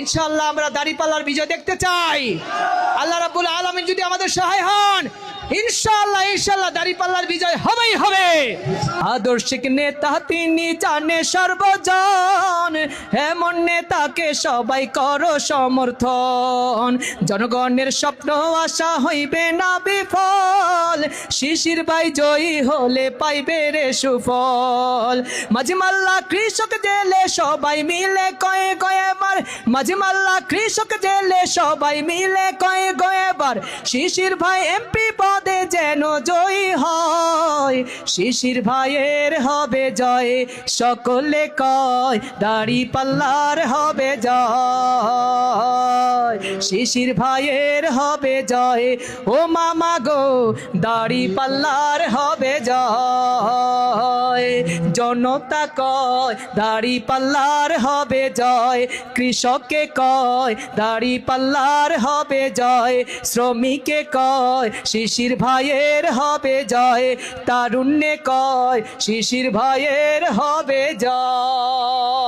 ইনশাল্লাহ আমরা দাড়িপাল্লার বিজয় দেখতে চাই। আল্লাহ রাবুল আলমিন যদি আমাদের সহায় হন ইনশাল্লাহ ইনশাল্লাহ দাড়িপাল্লার বিজয় হবেই, হবে। আদর্শিক নেতা তিনি জানে সর্বজন, এমন নেতাকে সবাই করো সমর্থন। জনগণের স্বপ্ন আশা হইবে না বিফল। শিশির ভাই জয়ী হলে পাইবে রে সুফল। মাঝিমাল্লা কৃষক জেলে সবাই মিলে কয়ে কয়েবার মাঝিমাল্লা কৃষক জেলে সবাই মিলে কয়ে কয়েবার শিশির ভাই এমপি পদে যেন জয়ী হয়। শিশির ভাইয়ের হবে জয়, সকলে কয় দাড়ি পাল্লার হবে জয়। শিশির ভাইয়ের হবে জয়। ও মামা গো, দাড়ি পাল্লার হবে জয়। জনতা কয়, দাড়ি পাল্লার হবে জয়। কৃষককে কয়, দাড়ি পাল্লার হবে জয়। শ্রমিকে কয়, শিশির ভাইয়ের হবে জয়। তারুণ্যে কয়, শিশির ভাইয়ের হবে জয়।